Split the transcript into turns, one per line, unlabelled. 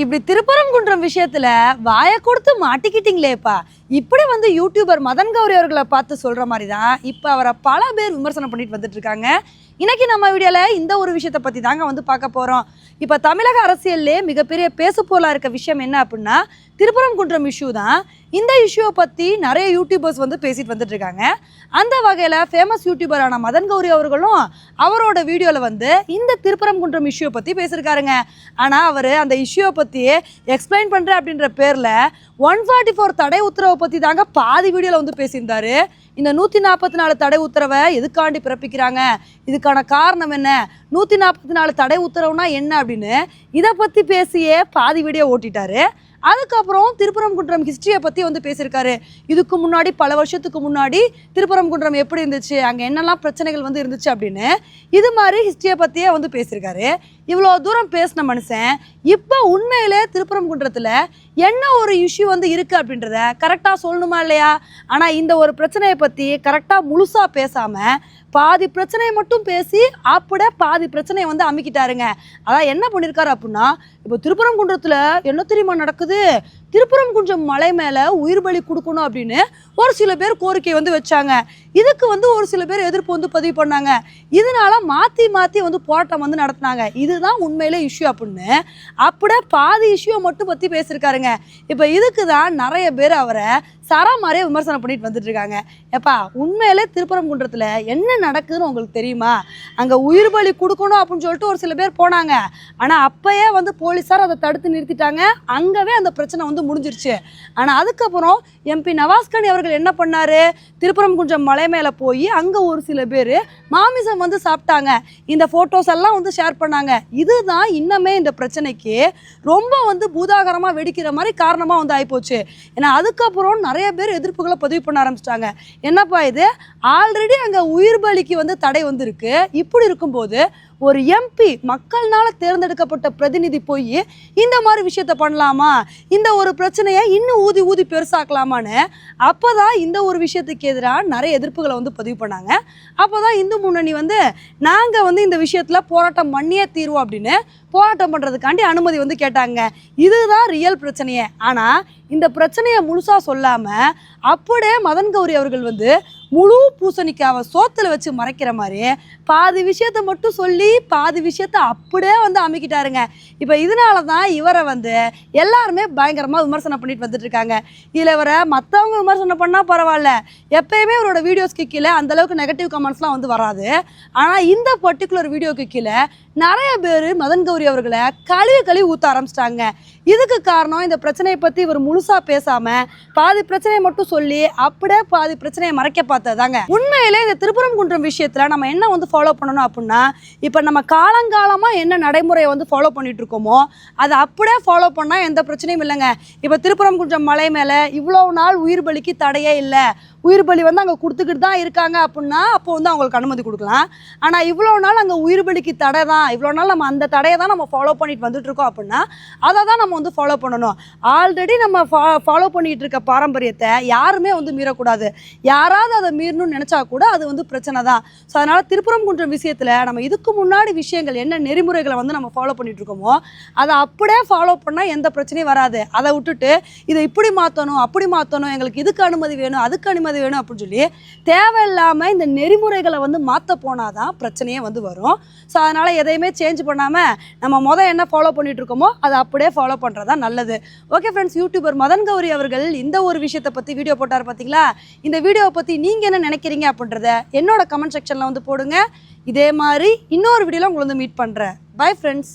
இப்படி திருப்பரங்குன்றம் விஷயத்துல வாயை கொடுத்து மாட்டிக்கிட்டீங்களேப்பா. இப்படி வந்து யூடியூபர் மதன் கௌரி அவர்களை பார்த்து சொல்ற மாதிரி தான் இப்போ அவரை பல பேர் விமர்சனம் பண்ணிட்டு வந்துட்டு இருக்காங்க இன்னைக்கு நம்ம வீடியோல இந்த ஒரு விஷயத்தை பத்தி தாங்க வந்து பார்க்க போறோம். இப்போ தமிழக அரசியல்லே மிகப்பெரிய பேசுபோலாக இருக்க விஷயம் என்ன அப்படின்னா திருப்பரங்குன்றம் இஷ்யூ தான். இந்த இஷ்யூவை பற்றி நிறைய யூடியூபர்ஸ் வந்து பேசிட்டு வந்துட்டு இருக்காங்க அந்த வகையில் ஃபேமஸ் யூடியூபரான மதன் கௌரி அவர்களும் அவரோட வீடியோவில் வந்து இந்த திருப்பரங்குன்றம் இஷ்யூவை பற்றி பேசியிருக்காருங்க ஆனால் அவர் அந்த இஷ்யூவை பற்றி எக்ஸ்பிளைன் பண்ணுறேன் அப்படின்ற பேரில் ஒன் ஃபார்ட்டி ஃபோர் தடை உத்தரவை பற்றி தாங்க பாதி வீடியோவில் வந்து பேசியிருந்தாரு. இந்த நூற்றி நாற்பத்தி நாலு தடை உத்தரவை எதுக்காண்டி பிறப்பிக்கிறாங்க? இதுக்கான காரணம் என்ன? நூற்றி நாற்பத்தி நாலு தடை உத்தரவுனா என்ன அப்படின்னு இதை பற்றி பேசியே பாதி வீடியோ ஓட்டிட்டாரு. அதுக்கப்புறம் திருப்பரங்குன்றம் ஹிஸ்ட்ரியை பற்றி வந்து பேசியிருக்காரு. இதுக்கு முன்னாடி பல வருஷத்துக்கு முன்னாடி திருப்பரங்குன்றம் எப்படி இருந்துச்சு அங்கே என்னெல்லாம் பிரச்சனைகள் வந்து இருந்துச்சு அப்படின்னு இது மாதிரி ஹிஸ்ட்ரியை பற்றியே வந்து பேசியிருக்காரு. இவ்வளோ தூரம் பேசின மனுஷன் இப்போ உண்மையிலே திருப்பரங்குன்றத்தில் என்ன ஒரு இஷ்யூ வந்து இருக்குது அப்படின்றத கரெக்டாக சொல்லணுமா இல்லையா? ஆனால் இந்த ஒரு பிரச்சனையை பற்றி கரெக்டாக முழுசாக பேசாமல் பாதி பிரச்சனையை மட்டும் பேசி அப்படியே பாதி பிரச்சனையை வந்து அமுக்கிட்டாருங்க. அதான் என்ன பண்ணியிருக்காரு அப்படின்னா இப்போ திருப்பரங்குன்றத்தில் என்ன தெரியுமா நடக்குது? திருப்பரங்குன்றம் மலை மேலே உயிர் பலி கொடுக்கணும் அப்படின்னு ஒரு சில பேர் கோரிக்கை வந்து வச்சாங்க. இதுக்கு வந்து ஒரு சில பேர் எதிர்ப்பு வந்து பதிவு பண்ணாங்க. இதனால மாற்றி மாற்றி வந்து போராட்டம் வந்து நடத்தினாங்க. இதுதான் உண்மையிலே இஷ்யூ அப்படின்னு அப்படியே பாதி இஷ்யூவை மட்டும் பற்றி பேசியிருக்காருங்க. இப்போ இதுக்கு தான் நிறைய பேர் அவரை சரா மாதிரியே விமர்சனம் பண்ணிட்டு வந்துட்டு இருக்காங்க. எப்பா உண்மையிலே திருப்பரங்குன்றத்தில் என்ன நடக்குதுன்னு உங்களுக்கு தெரியுமா? அங்கே உயிர் பலி கொடுக்கணும் அப்படின்னு சொல்லிட்டு ஒரு சில பேர் போனாங்க. ஆனால் அப்பயே வந்து போலீஸார் அதை தடுத்து நிறுத்திட்டாங்க. அங்கவே அந்த பிரச்சனை வந்து முடிஞ்சிருச்சு. ஆனால் அதுக்கப்புறம் எம்பி நவாஸ்கனி அவர்கள் என்ன பண்ணாரு? திருப்பரங்குன்றம் மலை மேலே போய் அங்கே ஒரு சில பேர் மாமிசம் வந்து சாப்பிட்டாங்க. இந்த ஃபோட்டோஸ் எல்லாம் வந்து ஷேர் பண்ணாங்க. இதுதான் இன்னமே இந்த பிரச்சனைக்கு ரொம்ப வந்து பூதாகரமாக வெடிக்கிற மாதிரி காரணமாக வந்து ஆகிப்போச்சு ஏன்னா அதுக்கப்புறம் நிறைய பேர் எதிர்ப்புகளை பதிவு பண்ண ஆரம்பிச்சிட்டாங்க. என்னப்பா இது? ஆல்ரெடி அங்கே உயிர் பலிக்கு வந்து தடை வந்திருக்கு. இப்படி இருக்கும்போது ஒரு எம்பி மக்கள்னால தேர்ந்தெடுக்கப்பட்ட பிரதிநிதி போய் இந்த மாதிரி விஷயத்த பண்ணலாமா? இந்த ஒரு பிரச்சனையை இன்னும் ஊதி ஊதி பெருசாக்கலாமான்னு அப்போ தான் இந்த ஒரு விஷயத்துக்கு எதிராக நிறைய எதிர்ப்புகளை வந்து பதிவு பண்ணாங்க. அப்போ தான் இந்து முன்னணி வந்து நாங்கள் வந்து இந்த விஷயத்தில் போராட்டம் பண்ணியே தீர்வோம் அப்படின்னு போராட்டம் பண்ணுறதுக்காண்டி அனுமதி வந்து கேட்டாங்க. இதுதான் ரியல் பிரச்சனையே. ஆனால் இந்த பிரச்சனையை முழுசாக சொல்லாமல் அப்படியே மதன் கௌரி அவர்கள் வந்து முழு பூசணிக்காவை சோத்தில் வச்சு மறைக்கிற மாதிரி பாதி விஷயத்த மட்டும் சொல்லி பாதி விஷயத்த அப்படியே வந்து அமைக்கிட்டாருங்க. இப்போ இதனால தான் இவரை வந்து எல்லாருமே பயங்கரமாக விமர்சனம் பண்ணிட்டு வந்துட்டு இருக்காங்க. இதில் இவரை மற்றவங்க விமர்சனம் பண்ணால் பரவாயில்ல. எப்பயுமே இவரோட வீடியோஸ்க்கு கீழே அந்தளவுக்கு நெகட்டிவ் கமெண்ட்ஸ்லாம் வந்து வராது. ஆனால் இந்த பர்டிகுலர் வீடியோக்கு கீழே நிறைய பேர் மதன் கௌரி அவர்களை கழுவி கழுவி ஊற்ற ஆரம்பிச்சிட்டாங்க. இதுக்கு காரணம் இந்த பிரச்சனையை பற்றி இவர் முழுசாக பேசாமல் பாதி பிரச்சனையை மட்டும் சொல்லி அப்படியே பாதி பிரச்சனையை மறைக்க பார்த்ததாங்க உண்மையிலே இந்த திருப்புறம் குன்றம் விஷயத்தில் நம்ம என்ன வந்து ஃபாலோ பண்ணணும் அப்படின்னா இப்போ நம்ம காலங்காலமாக என்ன நடைமுறையை வந்து ஃபாலோ பண்ணிட்டு இருக்கோமோ அதை அப்படியே ஃபாலோ பண்ணால் எந்த பிரச்சனையும் இல்லைங்க. இப்போ திருப்பரங்குன்றம் மலை மேலே இவ்வளோ நாள் உயிர் பலிக்கு தடையே இல்லை. உயிர் பலி வந்து அங்கே கொடுத்துக்கிட்டு தான் இருக்காங்க அப்படின்னா அப்போ வந்து அவங்களுக்கு அனுமதி கொடுக்கலாம். ஆனால் இவ்வளோ நாள் அங்கே உயிர் பலிக்கு தடை தான். இவ்வளோ நாள் நம்ம அந்த தடையை தான் நம்ம ஃபாலோ பண்ணிட்டு வந்துட்டு இருக்கோம் அப்படின்னா அதை தான் நம்ம வந்து ஃபாலோ பண்ணணும். ஆல்ரெடி நம்ம ஃபா ஃபாலோ பண்ணிகிட்டு இருக்க பாரம்பரியத்தை யாருமே வந்து மீறக்கூடாது. யாராவது அதை மீறணும்னு நினச்சா கூட அது வந்து பிரச்சனை தான். ஸோ அதனால் திருப்பரங்குன்றம் விஷயத்தில் நம்ம இதுக்கு முன்னாடி விஷயங்கள் என்ன நெறிமுறைகளை வந்து நம்ம ஃபாலோ பண்ணிகிட்ருக்கோமோ அதை அப்படியே ஃபாலோ பண்ணால் எந்த பிரச்சனையும் வராது. அதை விட்டுட்டு இதை இப்படி மாற்றணும் அப்படி மாற்றணும் எங்களுக்கு இதுக்கு அனுமதி வேணும் அதுக்கு அனுமதி வேணும் அப்படின்னு சொல்லி தேவையில்லாமல் இந்த நெறிமுறைகளை வந்து மாற்ற போனால் தான் பிரச்சனையே வந்து வரும். ஸோ அதனால் எதையுமே சேஞ்ச் பண்ணாமல் நம்ம மொதல் என்ன ஃபாலோ பண்ணிட்டு இருக்கோமோ அதை அப்படியே ஃபாலோ பண்ணுறதா நல்லது. Okay friends YouTuber Madan Gowri அவர்கள் இந்த ஒரு விஷயத்தை பற்றி வீடியோ போட்டார் பார்த்தீங்களா இந்த வீடியோவை பற்றி நீங்கள் என்ன நினைக்கிறீங்க அப்படின்றத என்னோட கமெண்ட் செக்ஷனில் வந்து போடுங்க. இதே மாதிரி இன்னொரு வீடியோவில் உங்களை வந்து மீட் பண்ணுறேன் பை ஃப்ரெண்ட்ஸ்